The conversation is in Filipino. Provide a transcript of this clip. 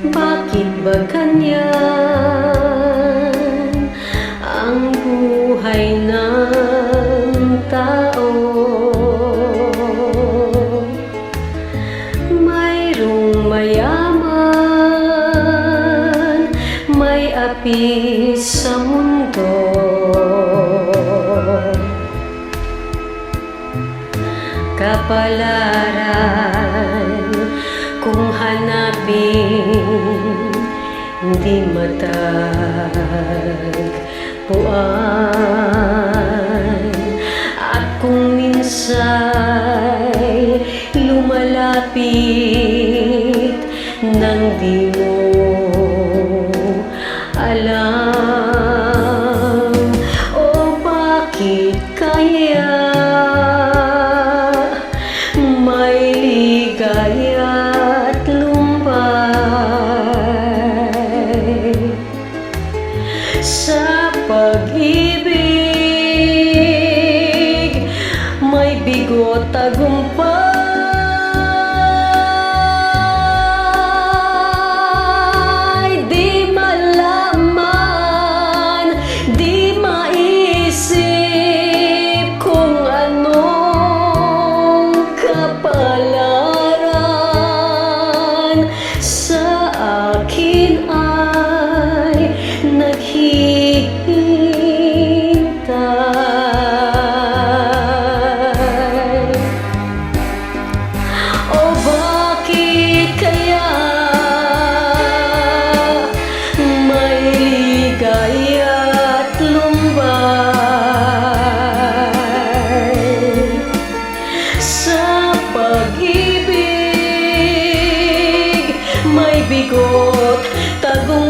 Bakit ba ganyan ang buhay ng tao? Mayroong mayaman, may api sa mundo. Kapalaran Hindi matagpuan. At kung minsa'y lumalapit Nang di ligaya at lumbay sa pag-ibig may bigot tagumpay